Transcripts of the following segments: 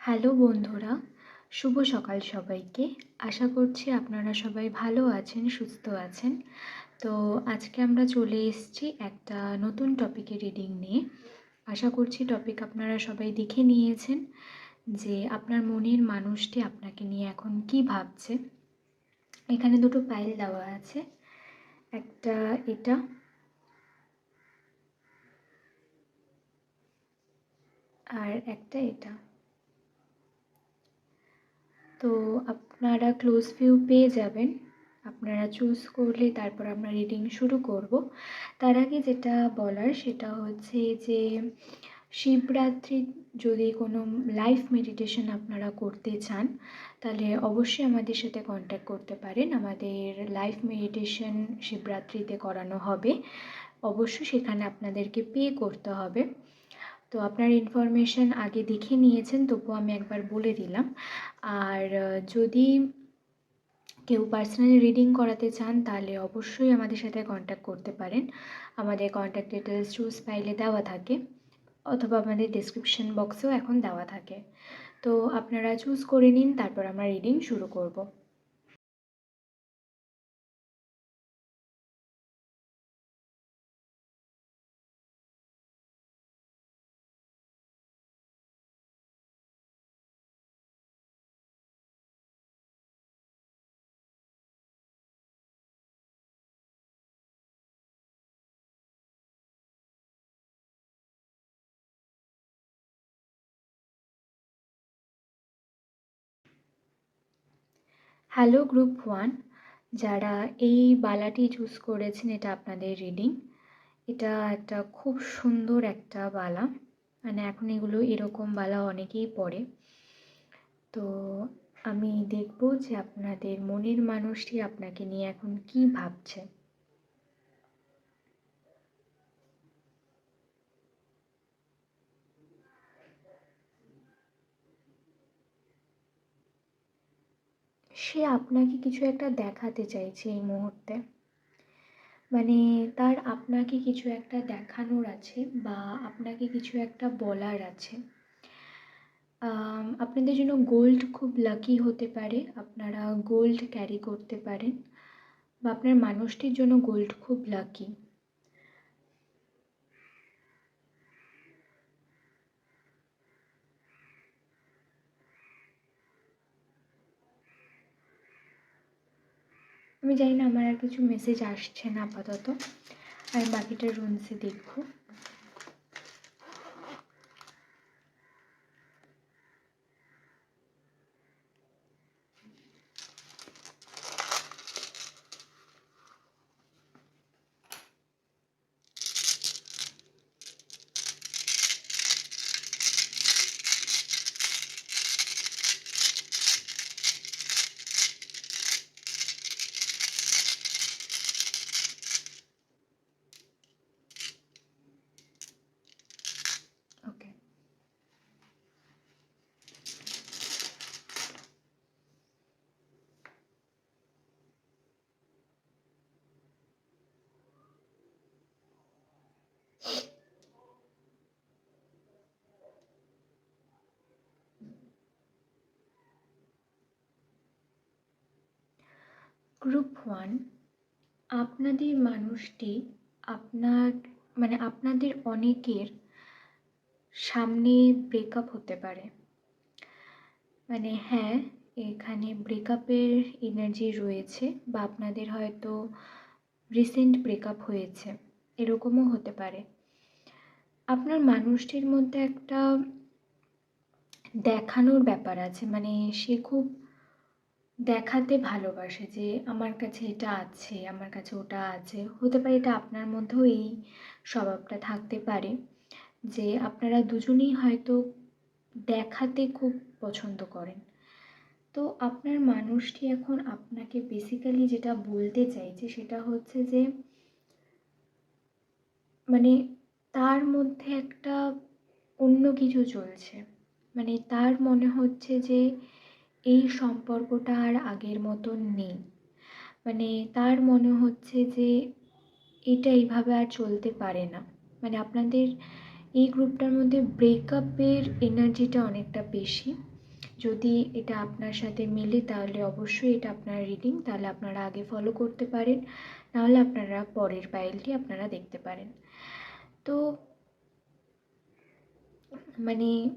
Hello বন্ধুরা, শুভ সকাল সবাইকে। আশা করছি আপনারা সবাই ভালো আছেন, সুস্থ আছেন। তো আজকে আমরা চলে এসেছি একটা নতুন টপিকে রিডিং নিয়ে। আশা করছি টপিক আপনারা সবাই দেখে নিয়েছেন যে আপনার মনের মানুষটি আপনাকে নিয়ে এখন কি ভাবছে। এখানে দুটো পাইল দেওয়া আছে। একটা এটা, আর একটা এটা। তো আপনারা ক্লোজ ভিউ পেয়ে যাবেন। আপনারা চুজ করলে তারপর আমরা রিডিং শুরু করব। তার আগে যেটা বলার সেটা হচ্ছে যে, শিবরাত্রি যদি কোনো লাইফ মেডিটেশন আপনারা করতে চান, তাহলে অবশ্যই আমাদের সাথে কন্ট্যাক্ট করতে পারেন। আমাদের লাইফ মেডিটেশন শিবরাত্রিতে করানো হবে। অবশ্যই সেখানে আপনাদেরকে পে করতে হবে। তো আপনার ইনফরমেশান আগে দেখে নিয়েছেন, তবুও আমি একবার বলে দিলাম। আর যদি কেউ পার্সোনালি রিডিং করাতে চান, তাহলে অবশ্যই আমাদের সাথে কন্ট্যাক্ট করতে পারেন। আমাদের কন্ট্যাক্ট ডিটেলস চুজ ফাইলে দেওয়া থাকে, অথবা আমাদের ডিসক্রিপশন বক্সেও এখন দেওয়া থাকে। তো আপনারা চুজ করে নিন, তারপর আমরা রিডিং শুরু করব। হ্যালো গ্রুপ ওয়ান যারা এই বালাটি চুজ করেছেন, এটা আপনাদের রিডিং এটা একটা খুব সুন্দর একটা বালা। মানে এখন এগুলো এরকম বালা অনেকেই পড়ে। তো আমি দেখব যে আপনাদের মনের মানুষটি আপনাকে নিয়ে এখন কি ভাবছে। সে আপনাকে কিছু একটা দেখাতে চাইছে এই মুহূর্তে। মানে তার আপনাকে কিছু একটা দেখানোর আছে বা আপনাকে কিছু একটা বলার আছে। আপনাদের জন্য গোল্ড খুব লাকি হতে পারে, আপনারা গোল্ড ক্যারি করতে পারেন বা আপনার মানুষটির জন্য গোল্ড খুব লাকি আমি জানি না আমার আর কিছু মেসেজ আসছে না আপাতত। আমি বাকিটা রুমসে দেখব। গ্রুপ ওয়ান আপনাদের মানুষটি আপনার মানে আপনাদের অনেকের সামনে ব্রেকআপ হতে পারে। মানে হ্যাঁ এখানে ব্রেকআপের এনার্জি রয়েছে বা আপনাদের হয়তো রিসেন্ট ব্রেকআপ হয়েছে, এরকমও হতে পারে। আপনার মানুষটির মধ্যে একটা দেখানোর ব্যাপার আছে মানে সে খুব দেখাতে ভালোবাসে যে আমার কাছে এটা আছে, আমার কাছে ওটা আছে। হতে পারে এটা আপনার মধ্যেও এই স্বভাবটা থাকতে পারে যে আপনারা দুজনেই হয়তো দেখাতে খুব পছন্দ করেন। তো আপনার মানুষটি এখন আপনাকে বেসিক্যালি যেটা বলতে চাইছে সেটা হচ্ছে যে মানে তার মধ্যে একটা অন্য কিছু চলছে। মানে তার মনে হচ্ছে যে এই সম্পর্কটা আর আগের মতন নেই। মানে তার মনে হচ্ছে যে এটা এইভাবে আর চলতে পারে না। মানে আপনাদের এই গ্রুপটার মধ্যে ব্রেকআপের এনার্জিটা অনেকটা বেশি। যদি এটা আপনার সাথে মেলে তাহলে অবশ্যই এটা আপনার রিডিং, তাহলে আপনারা আগে ফলো করতে পারেন, নাহলে আপনারা পরের পাইলটি আপনারা দেখতে পারেন। তো মানে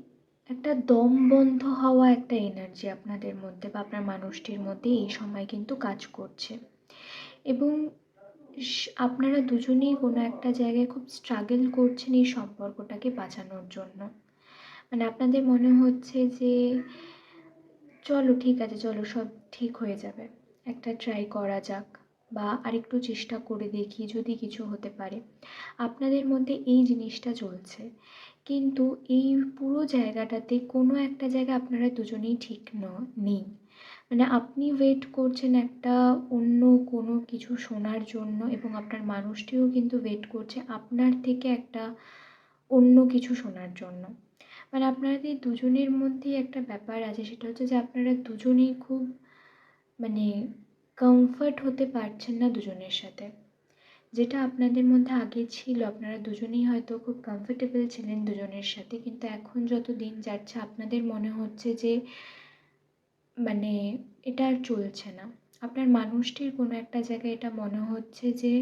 একটা দম বন্ধ হওয়া একটা এনার্জি আপনাদের মধ্যে বা আপনার মানুষটির মধ্যে এই সময় কিন্তু কাজ করছে। এবং আপনারা দুজনেই কোনো একটা জায়গায় খুব স্ট্রাগল করছেন এই সম্পর্কটাকে বাঁচানোর জন্য। মানে আপনাদের মনে হচ্ছে যে, চলো, ঠিক আছে, চলো, সব ঠিক হয়ে যাবে। একটা ট্রাই করা যাক বা আরেকটু চেষ্টা করে দেখি যদি কিছু হতে পারে। আপনাদের মধ্যে এই জিনিসটা চলছে। কিন্তু এই পুরো জায়গাটাতে কোনো একটা জায়গা আপনারা দুজনেই ঠিক ন, নেই। মানে আপনি ওয়েট করছেন একটা অন্য কোনো কিছু শোনার জন্য এবং আপনার মানুষটিও কিন্তু ওয়েট করছে আপনার থেকে একটা অন্য কিছু শোনার জন্য। মানে আপনাদের দুজনের মধ্যেই একটা ব্যাপার আছে, সেটা হচ্ছে যে আপনারা দুজনেই খুব মানে কমফর্ট হতে পারছেন না দুজনের সাথে। যেটা আপনাদের মধ্যে আগে ছিল, আপনারা দুজনেই হয়তো খুব কমফর্টেবল ছিলেন দুজনের সাথে, কিন্তু এখন যত দিন যাচ্ছে আপনাদের মনে হচ্ছে যে মানে এটা আর চলছে না। আপনার মানুষটির কোনো একটা জায়গায় এটা মনে হচ্ছে যে,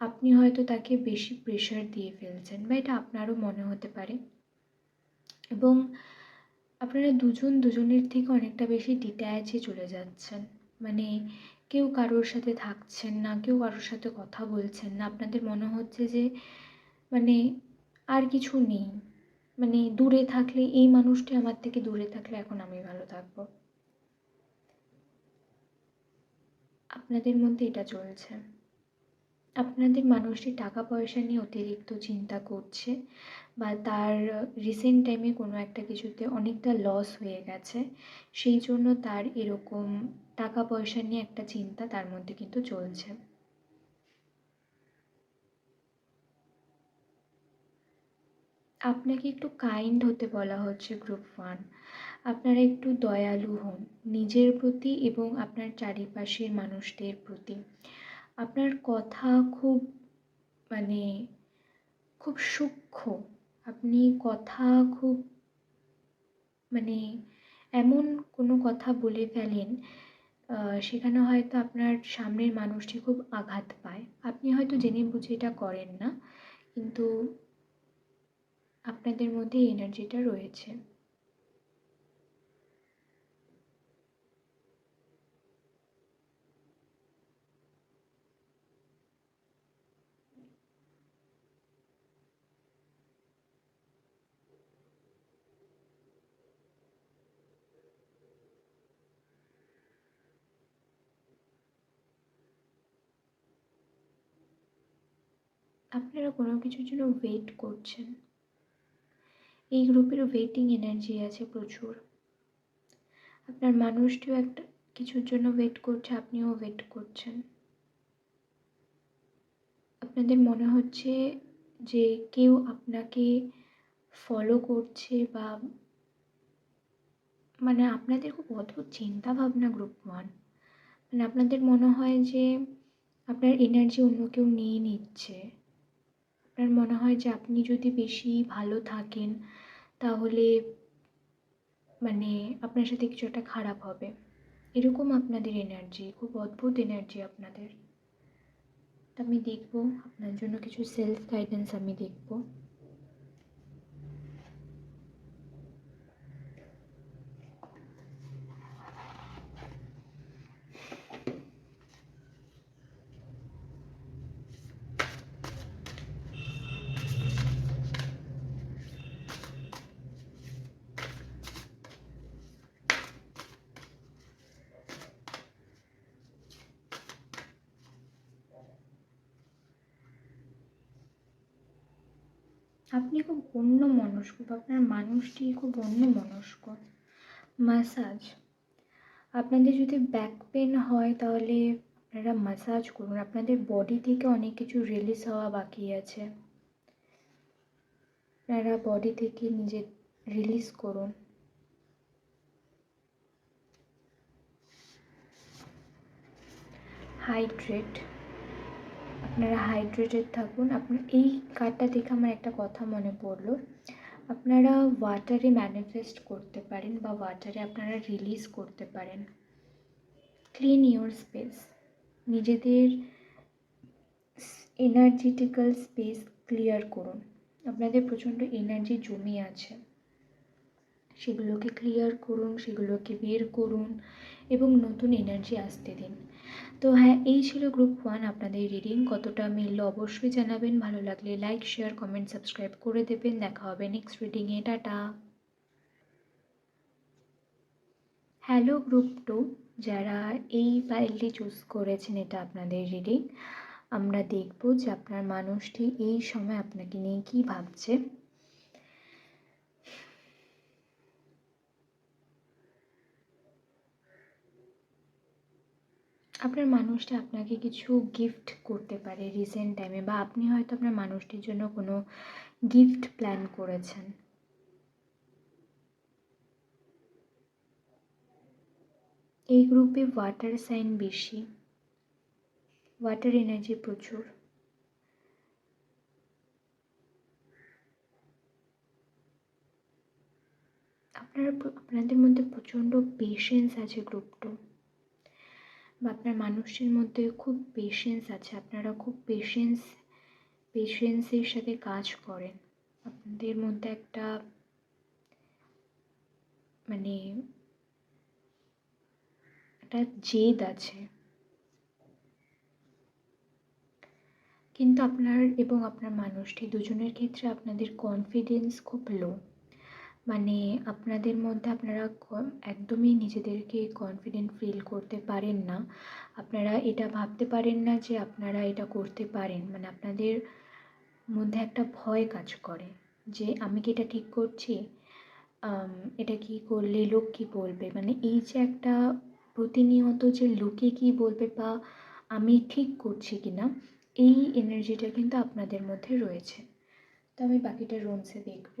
আপনি হয়তো তাকে বেশি প্রেশার দিয়ে ফেলছেন বা এটা আপনারও মনে হতে পারে। এবং আপনারা দুজন দুজনের থেকে অনেকটা বেশি ডিট্যাচে চলে যাচ্ছেন। মানে কেউ কারোর সাথে থাকছেন না, কেউ কারোর সাথে কথা বলছেন না। আপনাদের মনে হচ্ছে যে মানে আর কিছু নেই। মানে দূরে থাকলে, এই মানুষটি আমার থেকে দূরে থাকলে এখন আমি ভালো থাকব। আপনাদের মধ্যে এটা চলছে। আপনাদের মানুষটি টাকা পয়সা নিয়ে অতিরিক্ত চিন্তা করছে বা তার রিসেন্ট টাইমে কোনো একটা কিছুতে অনেকটা লস হয়ে গেছে, সেই জন্য তার এরকম টাকা পয়সা নিয়ে একটা চিন্তা তার মধ্যে কিন্তু চলছে। আপনাকে একটু কাইন্ড হতে বলা হচ্ছে গ্রুপ ওয়ান আপনারা একটু দয়ালু হন, নিজের প্রতি এবং আপনার চারিপাশের মানুষদের প্রতি। আপনার কথা খুব মানে খুব সূক্ষ্ম। আপনি কথা খুব মানে এমন কোনো কথা বলে ফেলেন সেখানে হয়তো আপনার সামনের মানুষটি খুব আঘাত পায়। আপনি হয়তো জেনে বুঝে এটা করেন না, কিন্তু আপনাদের মধ্যে এনার্জিটা রয়েছে। আপনারা কোনো কিছুর জন্য ওয়েট করছেন। এই গ্রুপের ওয়েটিং এনার্জি আছে প্রচুর। আপনার মানুষটিও একটা কিছুর জন্য ওয়েট করছে, আপনিও ওয়েট করছেন। আপনাদের মনে হচ্ছে যে কেউ আপনাকে ফলো করছে বা মানে আপনাদের খুব অদ্ভুত চিন্তা ভাবনা গ্রুপ ওয়ান মানে আপনাদের মনে হয় যে আপনার এনার্জি অন্য কেউ নিয়ে নিচ্ছে। আপনার মনে হয় যে আপনি যদি বেশি ভালো থাকেন, তাহলে মানে আপনার সাথে কিছু একটা খারাপ হবে? এরকম আপনাদের এনার্জি খুব অদ্ভুত এনার্জি আপনাদের। আমি দেখব, আপনার জন্য কিছু সেলফ গাইডেন্স আমি দেখব। আপনি খুব অন্য মনস্ক বা আপনার মানুষটি খুব অন্য মনস্ক মাসাজ। আপনাদের যদি ব্যাক পেন হয় তাহলে আপনারা মাসাজ করুন। আপনাদের বডি থেকে অনেক কিছু রিলিজ হওয়া বাকি আছে। আপনারা বডি থেকে নিজে রিলিজ করুন। হাইড্রেট আপনারা হাইড্রেটেড থাকুন। আপনার এই কার্ডটা দেখে আমার একটা কথা মনে পড়ল। আপনারা ওয়াটারে ম্যানিফেস্ট করতে পারেন বা ওয়াটারে আপনারা রিলিজ করতে পারেন। ক্লিন ইউর স্পেস নিজেদের এনার্জেটিক্যাল স্পেস ক্লিয়ার করুন। আপনাদের প্রচণ্ড এনার্জি জমে আছে। সেগুলোকে ক্লিয়ার করুন, সেগুলোকে বের করুন এবং নতুন এনার্জি আসতে দিন। তো হ্যাঁ এই ছিল গ্রুপ ওয়ান আপনাদের রিডিং কতটা মিলল অবশ্যই জানাবেন। ভালো লাগলে লাইক শেয়ার কমেন্ট সাবস্ক্রাইব করে দেবেন। দেখা হবে নেক্সট রিডিংয়ে টাটা। হ্যালো গ্রুপ টু যারা এই ফাইলটি চুজ করেছেন, এটা আপনাদের রিডিং আমরা দেখব যে আপনার মানুষটি এই সময় আপনাকে নিয়ে কী ভাবছে। আপনার মানুষটা আপনাকে কিছু গিফট করতে পারে রিসেন্ট টাইমে বা আপনি হয়তো আপনার মানুষটির জন্য কোনো গিফট প্ল্যান করেছেন। এই গ্রুপে ওয়াটার সাইন বেশি ওয়াটার এনার্জি প্রচুর। আপনারা, আপনাদের মধ্যে প্রচণ্ড পেশেন্স আছে গ্রুপটা বা আপনার মানুষটির মধ্যে খুব পেশেন্স আছে, আপনারা খুব পেশেন্স পেশেন্সের সাথে কাজ করেন। আপনাদের মধ্যে একটা মানে একটা জেদ আছে। কিন্তু আপনার এবং আপনার মানুষটি দুজনের ক্ষেত্রে আপনাদের কনফিডেন্স খুব লো মানে আপনাদের মধ্যে আপনারা একদমই নিজেদেরকে কনফিডেন্ট ফিল করতে পারেন না। আপনারা এটা ভাবতে পারেন না যে আপনারা এটা করতে পারেন। মানে আপনাদের মধ্যে একটা ভয় কাজ করে যে, আমি কি এটা ঠিক করছি? এটা কি করলে লোক কী বলবে? মানে এই যে একটা প্রতিনিয়ত যে লোকে কী বলবে বা আমি ঠিক করছি কি না এই এনার্জিটা কিন্তু আপনাদের মধ্যে রয়েছে। তো আমি বাকিটা রুমসে দেখব।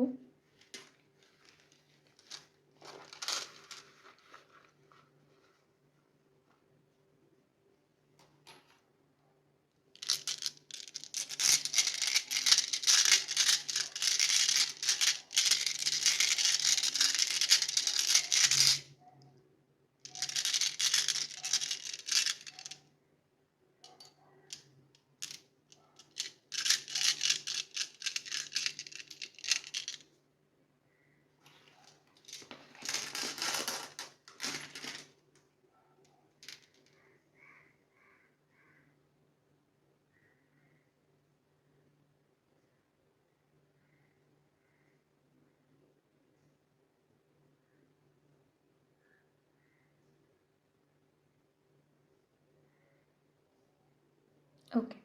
ওকে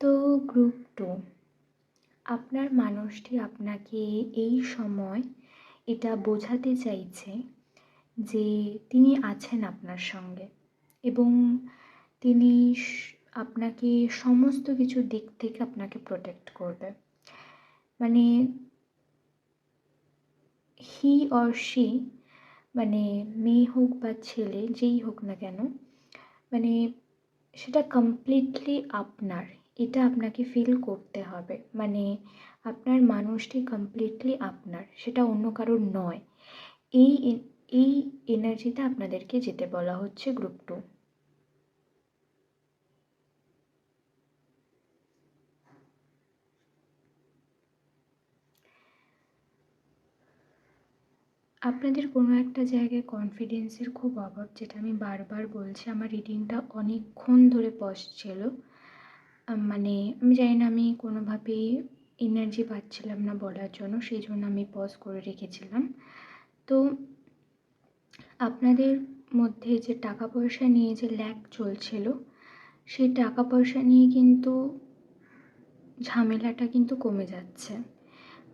তো গ্রুপ টু আপনার মানুষটি আপনাকে এই সময় এটা বোঝাতে চাইছে যে তিনি আছেন আপনার সঙ্গে এবং তিনি আপনাকে সমস্ত কিছু দিক থেকে আপনাকে প্রোটেক্ট করবে। মানে হি অর শি মানে মেয়ে হোক বা ছেলে, যেই হোক না কেন মানে সেটা কমপ্লিটলি আপনার। এটা আপনাকে ফিল করতে হবে। মানে আপনার মানুষটি কমপ্লিটলি আপনার। সেটা অন্য কারোর নয়। এই এই এনার্জিতে আপনাদেরকে যেতে বলা হচ্ছে গ্রুপ টু আপনাদের কোনো একটা জায়গায় কনফিডেন্সের খুব অভাব, যেটা আমি বারবার বলছি, আমার রিডিংটা অনেকক্ষণ ধরে পজ ছিল। মানে আমি জানি না, আমি কোনোভাবেই এনার্জি পাচ্ছিলাম না বলার জন্য, সেই জন্য আমি পজ করে রেখেছিলাম। তো আপনাদের মধ্যে যে টাকা পয়সা নিয়ে যে ল্যাক চলছিল, সেই টাকা পয়সা নিয়ে কিন্তু ঝামেলাটা কিন্তু কমে যাচ্ছে।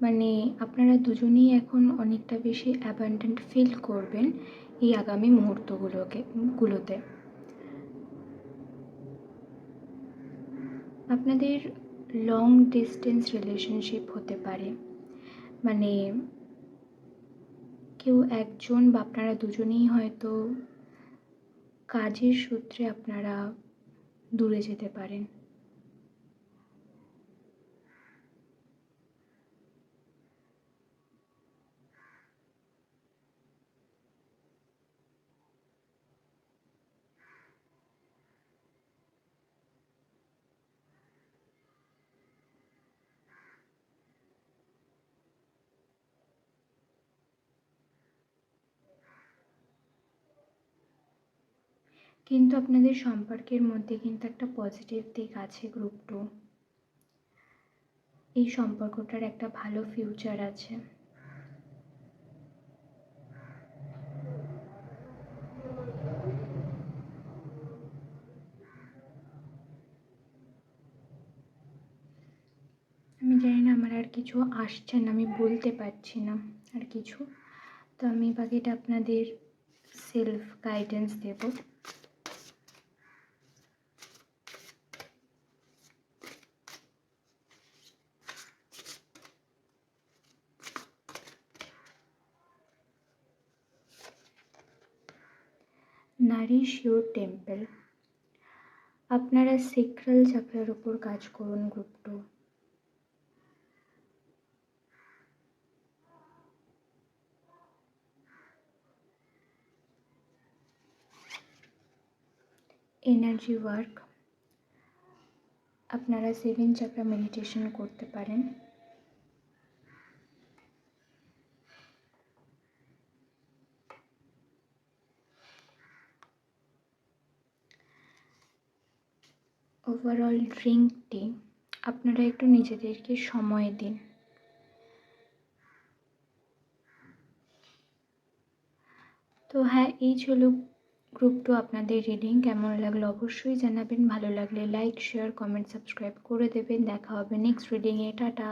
মানে আপনারা দুজনেই এখন অনেকটা বেশি অ্যাবান্ডেন্ট ফিল করবেন এই আগামী মুহূর্তগুলোকে, গুলোতে। আপনাদের লং ডিস্টেন্স রিলেশনশিপ হতে পারে। মানে কেউ একজন বা আপনারা দুজনেই হয়তো কাজের সূত্রে আপনারা দূরে যেতে পারেন। কিন্তু আপনাদের সম্পর্কের মধ্যে কিন্তু একটা পজিটিভ দিক আছে গ্রুপ টু এই সম্পর্কটার একটা ভালো ফিউচার আছে। আমি জানি না, আমার আর কিছু আসছে না, আমি বলতে পারছি না আর কিছু। তো আমি বাকিটা আপনাদের self guidance Dev. Nourish your temple. আপনারা সেক্রাল চাকরার উপর কাজ করুন গ্রুপ টু এনার্জি ওয়ার্ক আপনারা সেভেন চাকরা মেডিটেশন করতে পারেন। ওভারঅল ড্রিঙ্কটি আপনারা একটু নিজেদেরকে সময় দিন। তো হ্যাঁ এই ছিল গ্রুপ টু আপনাদের রিডিং কেমন লাগল অবশ্যই জানাবেন, ভালো লাগলে লাইক শেয়ার কমেন্ট সাবস্ক্রাইব করে দেবেন, দেখা হবে নেক্সট রিডিংয়ে টাটা।